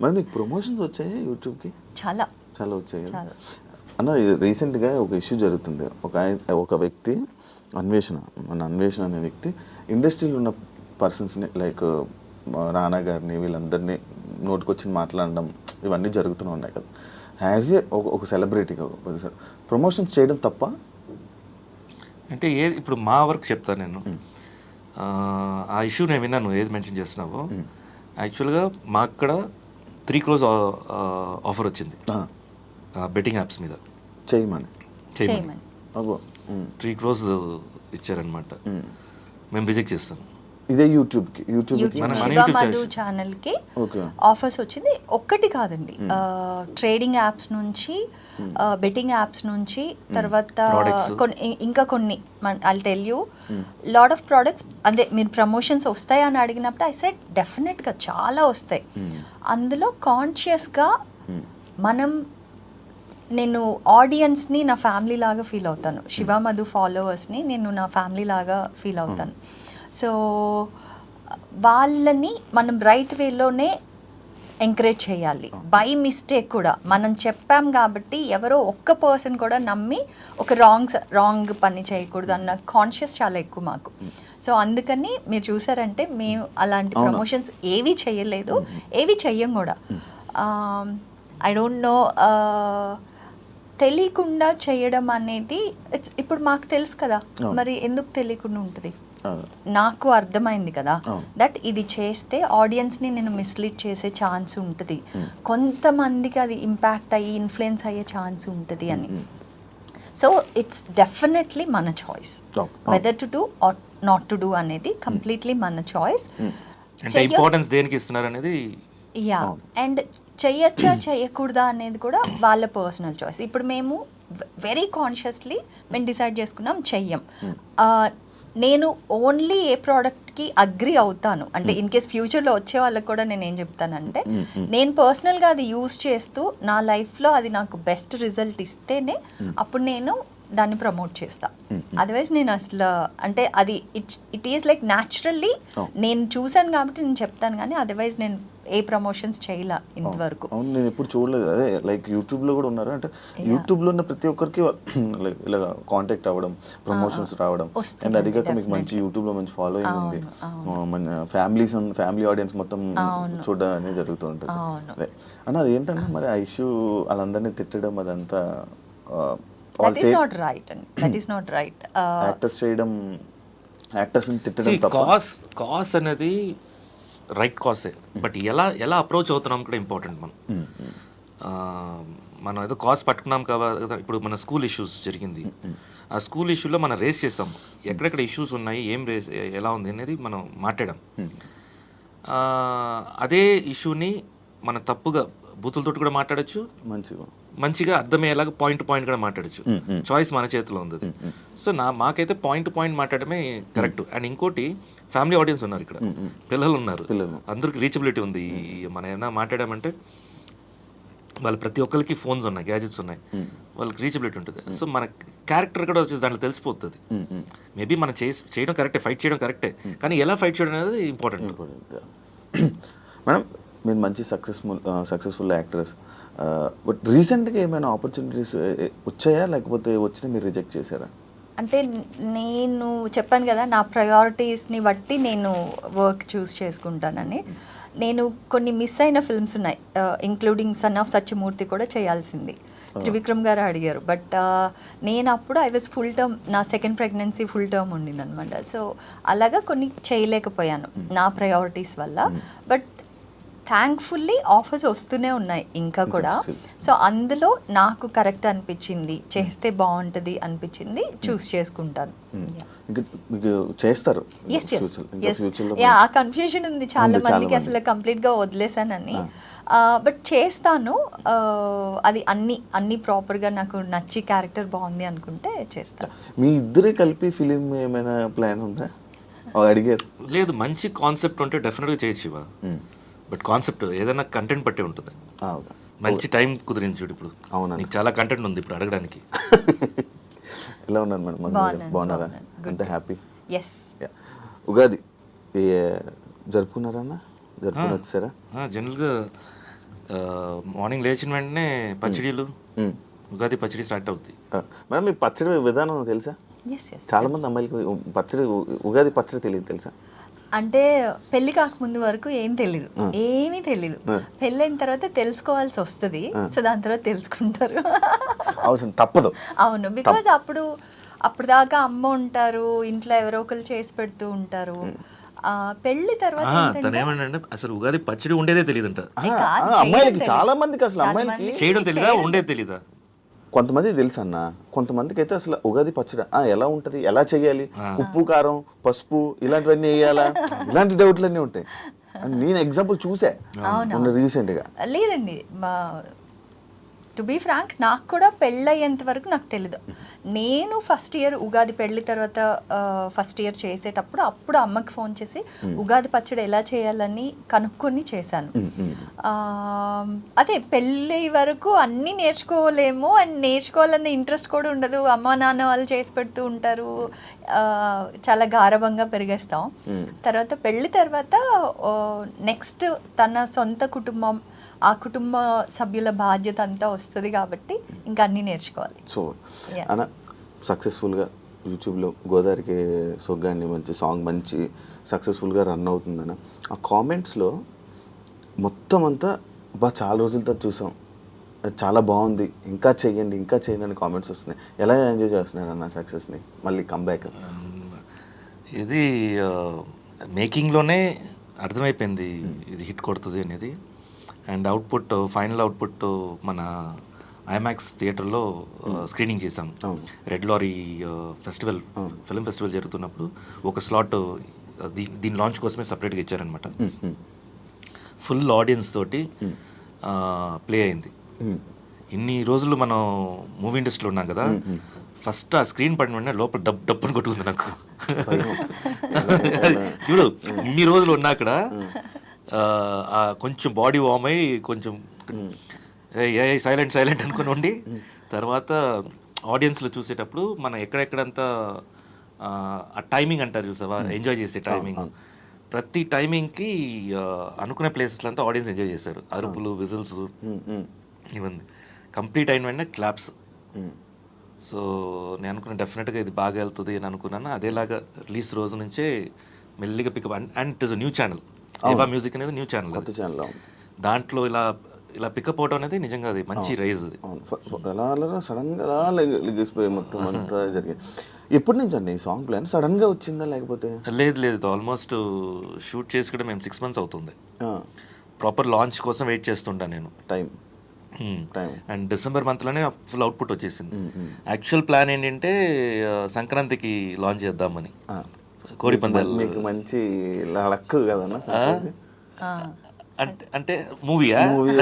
మరి మీకు ప్రమోషన్స్ వచ్చాయి యూట్యూబ్కి? చాలా. చాలా వచ్చాయి? అన్న ఇది రీసెంట్గా ఒక ఇష్యూ జరుగుతుంది. ఒక ఒక వ్యక్తి అన్వేషణ మన అన్వేషణ అనే వ్యక్తి ఇండస్ట్రీలో ఉన్న పర్సన్స్ని లైక్ రానా గారిని వీళ్ళందరినీ నోటుకొచ్చి మాట్లాడడం ఇవన్నీ జరుగుతూనే ఉన్నాయి కదా. యాజ్ ఏ ఒక ఒక సెలబ్రిటీగా ప్రమోషన్స్ చేయడం తప్ప? అంటే ఏ ఇప్పుడు మా వర్క్ చెప్తాను నేను. ఆ, ఆ ఇష్యూ నేను విన్నాను ఏది మెన్షన్ చేస్తున్నావో. యాక్చువల్గా మా అక్కడ త్రీ క్రోజ్ ఆఫర్ వచ్చింది. బెట్టింగ్ యాప్స్ మీద. చేయమని చేయమని త్రీ క్రోజ్ ఇచ్చారనమాట. మేము రిజెక్ట్ చేస్తాం. ఇదే యూట్యూబ్కి యూట్యూబ్కి యూట్యూబ్ మన- మన శివ YouTube మధు channel. ఛానల్కి ఓకే. ఆఫర్స్ వచ్చింది. ఒక్కటి కాదండి. ట్రేడింగ్ యాప్స్ నుంచి బెట్టింగ్ యాప్స్ నుంచి తర్వాత Products. కొన్ని ఇ- ఇంకా కొన్ని I tell you lot of products అదే మీరు ప్రమోషన్స్ వస్తాయా అని అడిగినప్పుడు ఐ సెట్ డెఫినెట్గా చాలా వస్తాయి. అందులో కాన్షియస్గా మనం నేను ఆడియన్స్ని నా ఫ్యామిలీ లాగా ఫీల్ అవుతాను. శివ మధు ఫాలోవర్స్ని నేను నా ఫ్యామిలీ లాగా ఫీల్ అవుతాను. సో వాళ్ళని మనం రైట్ వేలోనే ఎంకరేజ్ చేయాలి. బై మిస్టేక్ కూడా. మనం చెప్పాం కాబట్టి ఎవరో ఒక్క పర్సన్ కూడా నమ్మి ఒక రాంగ్ రాంగ్ పని చేయకూడదు అన్న కాన్షియస్ చాలా ఎక్కువ మాకు. సో అందుకని మీరు చూసారంటే మేము అలాంటి? ప్రమోషన్స్ ఏవి చేయలేదు. ఏవి చెయ్యం కూడా. ఐ డోంట్ నో తెలియకుండా చేయడం అనేది ఇప్పుడు మాకు తెలుసు కదా. మరి ఎందుకు తెలియకుండా ఉంటుంది? నాకు అర్థమైంది కదా. దట్ ఇది చేస్తే ఆడియన్స్ని నేను మిస్లీడ్ చేసే ఛాన్స్ ఉంటుంది. కొంతమందికి అది ఇంపాక్ట్ అయ్యి ఇన్ఫ్లుయెన్స్ అయ్యే ఛాన్స్ ఉంటుంది అని. సో ఇట్స్ డెఫినెట్లీ మన choice. Whether to do or not to do అనేది కంప్లీట్లీ మన చాయిస్ ఇంపార్టెన్స్ దేనికి ఇస్తున్నారు అనేది యా. అండ్ చెయ్యొచ్చా చేయకూడదా అనేది కూడా వాళ్ళ పర్సనల్ చాయిస్ ఇప్పుడు మేము వెరీ కాన్షియస్లీ మేము డిసైడ్ చేసుకున్నాం చెయ్యం. ఆ, నేను ఓన్లీ ఏ ప్రోడక్ట్కి అగ్రి అవుతాను. అంటే ఇన్ కేస్ ఫ్యూచర్లో వచ్చే వాళ్ళకి కూడా నేను ఏం చెప్తానంటే నేను పర్సనల్గా అది యూస్ చేస్తూ నా లైఫ్లో అది నాకు బెస్ట్ రిజల్ట్ ఇస్తేనే అప్పుడు నేను దాన్ని ప్రమోట్ చేస్తా. అదర్వైజ్ నేను అసలు అంటే అది it it is like naturally Oh. నేను చూశాను కాబట్టి నేను చెప్తాను కానీ అదర్వైజ్ నేను ఏ ప్రమోషన్స్ చేయలే ఇంతవరకు. అవును నేను ఎప్పుడు చూడలేదు. అదే లైక్ యూట్యూబ్లో కూడా ఉన్నారు. అంటే. యూట్యూబ్లో ఉన్న ప్రతి ఒక్కరికి లైక్ ఇలా కాంటాక్ట్ అవ్వడం ప్రమోషన్స్ రావడం. అండ్ అది కాక మీకు మంచి. యూట్యూబ్లో మంచి ఫాలోయింగ్ ఉంది. మన ఫ్యామిలీస్ ఫ్యామిలీ ఆడియన్స్ మొత్తం. చూడడం అనేది జరుగుతూ ఉంటుంది. అన్న అది. ఏంటంటే మరి ఆ ఇష్యూ వాళ్ళందరినీ తిట్టడం అదంతా that is not right and that is not right actors చేయడం యాక్టర్స్ తిట్టడం తప్ప కాస్ కాస్ అనేది రైట్ కాసే బట్ ఎలా ఎలా అప్రోచ్ అవుతున్నాం కూడా ఇంపార్టెంట్ మనం. ఉమ్. ఆ, మనం ఏదో కాస్ పట్టుకున్నాం కదా ఇప్పుడు మన స్కూల్ ఇష్యూస్ జరిగింది. ఆ స్కూల్ ఇష్యూలో మనం రేస్ చేసాం. ఎక్కడెక్కడ ఇష్యూస్ ఉన్నాయి ఏం రేస్ ఎలా ఉంది అనేది మనం మాట్లాడాం. అదే ఇష్యూని మనం తప్పుగా బూతులతోటి కూడా మాట్లాడచ్చు. మంచిగా. మంచిగా అర్థమయ్యేలాగా పాయింట్ పాయింట్ కూడా మాట్లాడచ్చు. చాయిస్ మన చేతిలో ఉంది. సో నా మాకైతే పాయింట్ పాయింట్ మాట్లాడమే కరెక్ట్ అండ్ ఇంకోటి ఫ్యామిలీ ఆడియన్స్ ఉన్నారు ఇక్కడ. పిల్లలు ఉన్నారు. అందరికి రీచబిలిటీ ఉంది. మనం ఏమైనా మాట్లాడామంటే వాళ్ళు ప్రతి ఒక్కరికి ఫోన్స్ ఉన్నాయి గ్యాజెట్స్ ఉన్నాయి. వాళ్ళకి రీచబిలిటీ ఉంటుంది. సో మన క్యారెక్టర్ కూడా వచ్చేసి దాంట్లో తెలిసిపోతుంది. మేబీ మనం చేసి చేయడం కరెక్టే ఫైట్ చేయడం కరెక్టే కానీ ఎలా ఫైట్ చేయడం అనేది ఇంపార్టెంట్ ఇంపార్టెంట్ మేడం మీరు మంచి సక్సెస్ఫుల్ సక్సెస్ఫుల్ యాక్టర్స్ బట్ రీసెంట్గా ఏమైనా ఆపర్చునిటీస్ వచ్చాయా? లేకపోతే వచ్చినా మీరు రిజెక్ట్ చేశారా? అంటే నేను చెప్పాను కదా నా ప్రయారిటీస్ని బట్టి నేను వర్క్ చూస్ చేసుకుంటానని. నేను కొన్ని మిస్ అయిన ఫిల్మ్స్ ఉన్నాయి. ఇంక్లూడింగ్ సన్ ఆఫ్ సత్యమూర్తి కూడా చేయాల్సింది. త్రివిక్రమ్ గారు అడిగారు. బట్ నేను అప్పుడు ఐ వాజ్ ఫుల్ టర్మ్ నా సెకండ్ ప్రెగ్నెన్సీ ఫుల్ టర్మ్ ఉండింది అనమాట సో అలాగా కొన్ని చేయలేకపోయాను నా ప్రయారిటీస్ వల్ల. బట్ థ్యాంక్ఫుల్లీ ఆఫర్స్ వస్తూనే ఉన్నాయి ఇంకా కూడా. సో అందులో నాకు కరెక్ట్ అనిపించింది చేస్తే బాగుంటుంది అనిపించింది చూస్ చేసుకుంటాను. ఇంకా మీకు చేస్తారు? ఆ కన్ఫ్యూజన్ ఉంది చాలా మందికి మంది. అసలు కంప్లీట్గా వదిలేసానని. బట్ చేస్తాను. అది అన్ని అన్ని ప్రాపర్గా నాకు నచ్చి క్యారెక్టర్ బాగుంది అనుకుంటే చేస్తాను. మీ ఇద్దరే కలిపి ఫిలిం ఏమైనా ప్లాన్ ఉందా? అడిగారు. లేదు మంచి కాన్సెప్ట్ ఉంటే డెఫినెట్గా చేయొచ్చు. బట్ కాన్సెప్ట్ ఏదైనా కంటెంట్ బట్టే ఉంటుంది. మంచి టైం కుదిరింది చూడు ఇప్పుడు. అవునండి. నీకు చాలా కంటెంట్ ఉంది ఇప్పుడు అడగడానికి. ఎలా ఉన్నారు మేడం? బాగున్నారా అంత. హ్యాపీ ఎస్ ఉగాది జరుపుకున్నారా అన్న? జరుపుకుని వచ్చారా జనరల్గా మార్నింగ్ లేచిన వెంటనే పచ్చడిలు. ఉగాది పచ్చడి స్టార్ట్ అవుద్ది. ఆ, మేడం మీ పచ్చడి విధానం తెలుసా? చాలా మంది అమ్మాయిలకి పచ్చడి ఉగాది పచ్చడి తెలియదు తెలుసా? అంటే పెళ్ళి కాకముందు వరకు ఏం తెలీదు. ఏమీ తెలీదు. పెళ్ళైన తర్వాత తెలుసుకోవాల్సి వస్తుంది. సో దాని తర్వాత తెలుసుకుంటారు. అవసరం తప్పదు. అవును. బికాజ్ అప్పుడు అప్పుడు దాకా అమ్మ ఉంటారు ఇంట్లో ఎవరో ఒకరు చేసి పెడుతూ ఉంటారు. ఆ పెళ్ళి తర్వాత అసలు ఉగాది పచ్చడి ఉండేదే అమ్మాయిలకి చేయడం చాలా. మందికి అసలు అమ్మాయిలకి చేయడం తెలీదా? చేయడం ఉండేది తెలీదా? కొంతమంది తెలుసు అన్న కొంతమందికి అయితే అసలు ఉగాది పచ్చడి ఆ, ఎలా ఉంటది? ఎలా చేయాలి? ఉప్పు కారం పసుపు ఇలాంటివన్నీ వేయాలా? ఇలాంటి డౌట్లన్నీ ఉంటాయి. నేను ఎగ్జాంపుల్ చూసా. మొన్న రీసెంట్గా. లేదండి. టు బీ ఫ్రాంక్ నాకు కూడా పెళ్ళయ్యేంత వరకు నాకు తెలీదు. నేను ఫస్ట్ ఇయర్ ఉగాది పెళ్ళి తర్వాత ఫస్ట్ ఇయర్ చేసేటప్పుడు అప్పుడు అమ్మకి ఫోన్ చేసి ఉగాది పచ్చడి ఎలా చేయాలని కనుక్కొని చేశాను. అదే పెళ్ళి వరకు అన్నీ నేర్చుకోలేము అండ్ నేర్చుకోవాలన్న ఇంట్రెస్ట్ కూడా ఉండదు. అమ్మ నాన్న వాళ్ళు చేసి పెడుతూ ఉంటారు. చాలా గారభంగా పెరిగేస్తాం. తర్వాత పెళ్ళి తర్వాత నెక్స్ట్ తన సొంత కుటుంబం ఆ కుటుంబ సభ్యుల బాధ్యత అంతా వస్తుంది కాబట్టి ఇంకా అన్నీ నేర్చుకోవాలి. సో. అన్న సక్సెస్ఫుల్గా యూట్యూబ్లో గోదావరికి సొగ్గాన్ని మంచి సాంగ్ మంచి సక్సెస్ఫుల్గా రన్ అవుతుందన్న ఆ కామెంట్స్లో మొత్తం అంతా బా చాలా రోజుల తర్వాత చూసాం. అది చాలా బాగుంది. ఇంకా చెయ్యండి ఇంకా చేయండి అని కామెంట్స్ వస్తున్నాయి. ఎలా ఎంజాయ్ చేస్తున్నారు అన్న సక్సెస్ని మళ్ళీ కంబ్యాక్ ఇది మేకింగ్లోనే అర్థమైపోయింది. ఇది హిట్ కొడుతుంది అనేది. అండ్ అవుట్పుట్ ఫైనల్ అవుట్పుట్ మన ఐమాక్స్ థియేటర్లో స్క్రీనింగ్ చేసాం అవును. Red lorry festival film festival జరుగుతున్నప్పుడు ఒక స్లాట్ దీని లాంచ్ కోసమే సపరేట్గా ఇచ్చారనమాట ఫుల్ ఆడియన్స్ తోటి ప్లే అయింది. ఇన్ని రోజులు మనం మూవీ ఇండస్ట్రీలో ఉన్నాం కదా ఫస్ట్ ఆ స్క్రీన్ పడిన వెంటనే లోపల డబ్ డబ్బుని కొట్టుకుంది నాకు. చూడు ఇన్ని రోజులు ఉన్నా అక్కడ కొంచెం బాడీ వార్మ్ అయ్యి కొంచెం ఏ సైలెంట్ సైలెంట్ అనుకుని ఉండి తర్వాత ఆడియన్స్లో చూసేటప్పుడు మనం ఎక్కడెక్కడంతా ఆ, ఆ టైమింగ్ అంటారు చూసావా? ఎంజాయ్ చేసే టైమింగ్ ప్రతి టైమింగ్కి అనుకునే ప్లేసెస్లో అంతా ఆడియన్స్ ఎంజాయ్ చేశారు. అరుపులు విజిల్స్ ఇవన్నీ కంప్లీట్ అయిన వెంటనే క్లాప్స్ సో నేను అనుకున్న డెఫినెట్గా ఇది బాగా వెళ్తుంది అని అనుకున్నాను. అదేలాగా రిలీజ్ రోజు నుంచే మెల్లిగా pickup and it is new channel Eva music అనేది న్యూ ఛానల్ కొత్త ఛానల్ దాంట్లో ఇలా ఇలా పికప్ అవడం అనేది నిజంగా అది మంచి రైజ్ అది. ఎలా అలా సడన్గా అలా లెగి- లెగిసిపోయి మొత్తం అంతా జరిగింది. ఎప్పటి నుంచి అండి ఈ సాంగ్ ప్లాన్ సడన్గా వచ్చిందా లేకపోతే? లేదు లేదు. ఆల్మోస్ట్ షూట్ చేసి కూడా మేము సిక్స్ మంత్స్ అవుతుంది. ప్రాపర్ లాంచ్ కోసం వెయిట్ చేస్తుంటా నేను. టైం టైం అండ్ డిసెంబర్ మంత్లోనే ఫుల్ అవుట్పుట్ వచ్చేసింది. యాక్చువల్ ప్లాన్ ఏంటంటే ఆ, సంక్రాంతికి లాంచ్ చేద్దామని. కోడి పందాలు. మీకు మంచి లక్ కదన్నా అంటే అంటే మూవీయా? మూవీ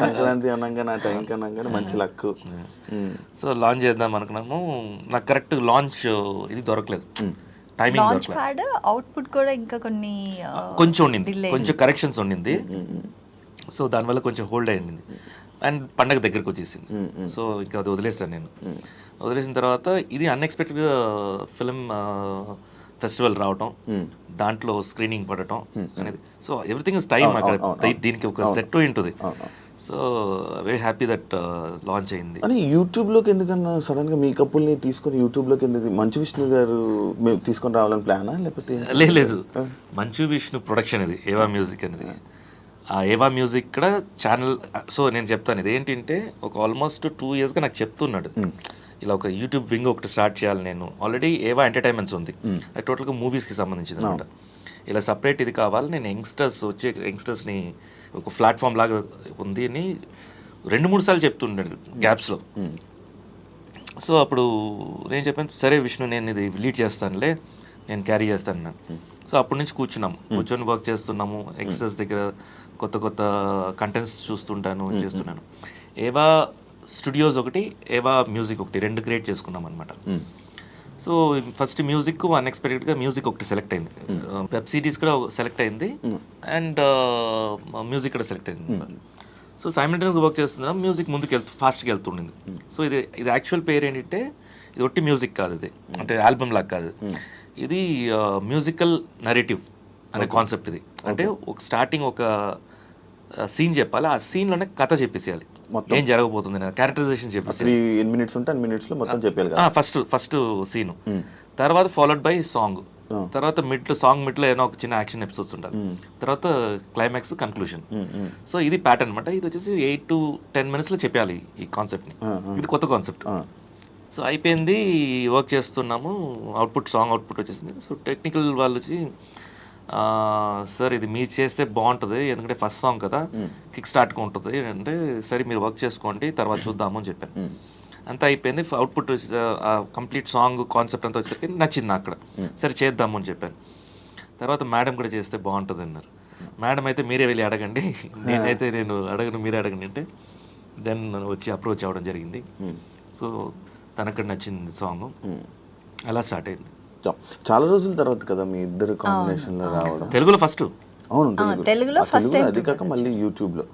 సంక్రాంతి అనగానే ఆ టైంకి అనగానే మంచి లక్ సో లాంచ్ చేద్దాం అనుకున్నాము. నాకు కరెక్ట్ లాంచ్ ఇది దొరకలేదు. టైమింగ్ లాంచ్ దొరకలేదు. ప్యాడ్ అవుట్పుట్ కూడా ఇంకా కొన్ని కొంచెం ఉండింది. కొంచెం కరెక్షన్స్ ఉండింది. సో దానివల్ల కొంచెం హోల్డ్ అయింది. అండ్ పండగ దగ్గరికి వచ్చేసింది. సో ఇంకా అది వదిలేసాను నేను. వదిలేసిన తర్వాత ఇది అన్ఎక్స్పెక్టెడ్గా ఫిల్మ్ ఫెస్టివల్ రావటం దాంట్లో స్క్రీనింగ్ పడటం అనేది. సో ఎవ్రీథింగ్ ఇస్ టైం అక్కడ. దీనికి ఒక సెట్ ఉంటుంది. So very happy that launch అయింది. అని యూట్యూబ్లోకి ఎందుకన్నా సడన్గా మీ కప్పుల్ని తీసుకొని యూట్యూబ్లోకి ఎందుకు మంచు విష్ణు గారు మేము తీసుకొని రావాలని ప్లానా లేకపోతే లేదు లేదు. మంచు విష్ణు ప్రొడక్షన్ ఇది ఏవా మ్యూజిక్ అనేది. ఆ ఏవా మ్యూజిక్ కూడా ఛానల్ సో నేను చెప్తాను. ఇది ఏంటంటే ఒక ఆల్మోస్ట్ టూ ఇయర్స్గా నాకు చెప్తున్నాడు. ఇలా ఒక యూట్యూబ్ వింగ్ ఒకటి స్టార్ట్ చేయాలి నేను. ఆల్రెడీ ఏవా ఎంటర్టైన్మెంట్స్ ఉంది. అది టోటల్గా మూవీస్కి సంబంధించింది అనమాట ఇలా సపరేట్ ఇది కావాలి నేను యంగ్స్టర్స్ వచ్చే యంగ్స్టర్స్ని ఒక ప్లాట్ఫామ్ లాగా ఉంది అని రెండు మూడు సార్లు చెప్తుండేది గ్యాప్స్లో సో అప్పుడు నేను చెప్పాను సరే విష్ణు నేను ఇది లీడ్ చేస్తానులే నేను క్యారీ చేస్తాను. సో అప్పటి నుంచి కూర్చున్నాము. కూర్చొని వర్క్ చేస్తున్నాము. ఎక్స్ట్రాస్ దగ్గర కొత్త కొత్త కంటెంట్స్ చూస్తుంటాను చేస్తున్నాను. ఏవా స్టూడియోస్ ఒకటి ఏవా మ్యూజిక్ ఒకటి రెండు క్రియేట్ చేసుకున్నాం అనమాట సో ఫస్ట్ మ్యూజిక్ అన్ఎక్స్పెక్టెడ్గా మ్యూజిక్ ఒకటి సెలెక్ట్ అయింది. వెబ్ సిరీస్ కూడా సెలెక్ట్ అయింది. అండ్ మ్యూజిక్ కూడా సెలెక్ట్ అయింది. సో సైమిల్టేనియస్గా వర్క్ చేస్తున్నాం. మ్యూజిక్ ముందుకు వెళ్తూ ఫాస్ట్గా వెళ్తుండింది. సో ఇది ఇది యాక్చువల్ పేరు ఏంటంటే ఇది ఒట్టి మ్యూజిక్ కాదు ఇది. అంటే ఆల్బమ్ లాగా కాదు. ఇది మ్యూజికల్ నరేటివ్ అనే కాన్సెప్ట్ ఇది. అంటే ఒక స్టార్టింగ్ ఒక సీన్ చెప్పాలి. ఆ సీన్లోనే కథ చెప్పేసేయాలి. ఏం జరగబోతుంది క్యారెక్టరైజేషన్ చెప్పేసి మినిట్స్ ఉంటే మొత్తం చెప్పాలి ఫస్ట్ ఫస్ట్ సీను. తర్వాత ఫాలోడ్ బై సాంగ్. తర్వాత మిడ్లో సాంగ్ మిడ్లో ఏదో ఒక చిన్న యాక్షన్ ఎపిసోడ్స్ ఉంటాయి. తర్వాత క్లైమాక్స్ కన్క్లూషన్ సో ఇది ప్యాటర్న్ అనమాట ఇది వచ్చేసి ఎయిట్ టు టెన్ మినిట్స్లో చెప్పాలి ఈ కాన్సెప్ట్ని. ఇది కొత్త కాన్సెప్ట్ సో అయిపోయింది వర్క్ చేస్తున్నాము అవుట్పుట్ సాంగ్ అవుట్పుట్ వచ్చేసింది. సో టెక్నికల్ వాళ్ళు వచ్చి "ఆ, సార్ ఇది మీరు చేస్తే బాగుంటుంది ఎందుకంటే ఫస్ట్ సాంగ్ కదా కిక్ స్టార్ట్గా ఉంటుంది అంటే సరే మీరు వర్క్ చేసుకోండి తర్వాత చూద్దాము అని చెప్పాను. అంతా అయిపోయింది అవుట్పుట్ కంప్లీట్ సాంగ్ కాన్సెప్ట్ అంతా వచ్చేసరికి నచ్చింది అక్కడ. సరే చేద్దాము అని చెప్పాను. తర్వాత మేడం కూడా చేస్తే బాగుంటుంది అన్నారు. మేడం అయితే మీరే వెళ్ళి అడగండి నేనైతే నేను అడగను మీరే అడగండి అంటే దెన్ వచ్చి అప్రోచ్ అవ్వడం జరిగింది. సో తనక్కడ నచ్చింది సాంగ్ అలా స్టార్ట్ అయింది. చాలా రోజుల తర్వాత కదా మీ ఇద్దరు కాంబినేషన్లో రావడం. తెలుగులో ఫస్ట్ అవును తెలుగులో. time అది కాక మళ్ళీ యూట్యూబ్లో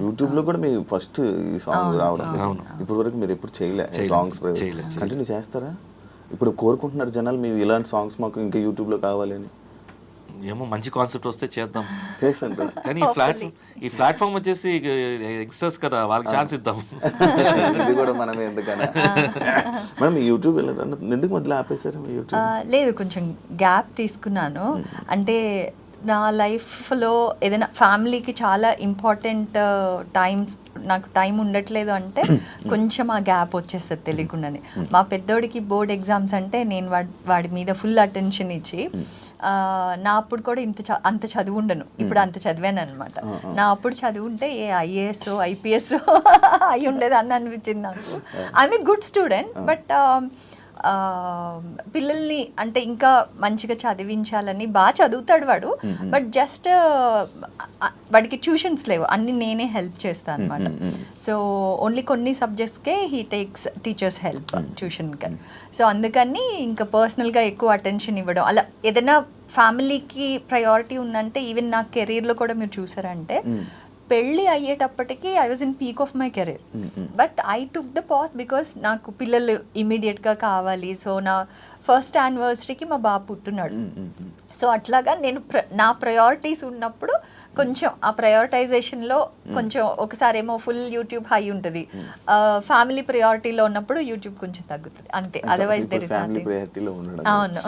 యూట్యూబ్లో కూడా మీ ఫస్ట్ ఈ సాంగ్ రావడం. అవును. ఇప్పటి వరకు మీరు ఎప్పుడు చేయలే చేయలేదు. సాంగ్స్ కంటిన్యూ చేస్తారా? ఇప్పుడు కోరుకుంటున్నారు జనాలు మేము ఇలాంటి సాంగ్స్ మాకు ఇంకా యూట్యూబ్లో కావాలి అని ఏమో మంచి కాన్సెప్ట్ వస్తే చేద్దాం. చేస్తుంటారు కానీ ఈ ప్లాట్ ఈ ప్లాట్ఫామ్ వచ్చేసి యంగ్స్టర్స్ కదా వాళ్ళకి ఛాన్స్ ఇద్దాం. ఇది కూడా మనమే ఎందుకన్నా మేడం మీ యూట్యూబ్ ఎందుకు మొదలు ఆపేశారు యూట్యూబ్ లేదు కొంచెం గ్యాప్ తీసుకున్నాను. అంటే నా లైఫ్లో ఏదైనా ఫ్యామిలీకి చాలా ఇంపార్టెంట్ టైమ్స్ నాకు టైం ఉండట్లేదు అంటే కొంచెం ఆ గ్యాప్ వచ్చేస్తుంది తెలియకుండానే. మా పెద్దోడికి బోర్డ్ ఎగ్జామ్స్ అంటే నేను వాడి వాడి మీద ఫుల్ అటెన్షన్ ఇచ్చి నా అప్పుడు కూడా ఇంత చ- అంత చదువు ఉండను. ఇప్పుడు అంత చదివాను అనమాట నా అప్పుడు చదువుంటే ఏ ఐఏఎస్ ఐపీఎస్ అయి ఉండేది అని అనిపించింది నాకు. I'm a good student but పిల్లల్ని అంటే ఇంకా మంచిగా చదివించాలని బాగా చదువుతాడు వాడు. బట్ జస్ట్ వాడికి ట్యూషన్స్ లేవు. అన్ని నేనే హెల్ప్ చేస్తాను అనమాట సో ఓన్లీ కొన్ని సబ్జెక్ట్స్కే హీ టేక్స్ టీచర్స్ హెల్ప్ ట్యూషన్కి సో అందుకని ఇంకా పర్సనల్గా ఎక్కువ అటెన్షన్ ఇవ్వడం. అలా ఏదైనా ఫ్యామిలీకి ప్రయారిటీ ఉందంటే ఈవెన్ నా కెరీర్లో కూడా మీరు చూసారంటే పెళ్ళి అయ్యేటప్పటికి I was in peak of my career but I took the pause because నాకు పిల్లలు ఇమీడియట్గా కావాలి. సో నా ఫస్ట్ యానివర్సరీకి మా బాబు పుట్టున్నాడు సో అట్లాగా నేను నా ప్రయారిటీస్ ఉన్నప్పుడు కొంచెం ఆ ప్రయారిటైజేషన్లో కొంచెం ఒకసారి ఏమో ఫుల్ యూట్యూబ్ హై ఉంటుంది. ఫ్యామిలీ ప్రయారిటీలో ఉన్నప్పుడు యూట్యూబ్ కొంచెం తగ్గుతుంది. అంతే. అదర్వైజ్ అవును.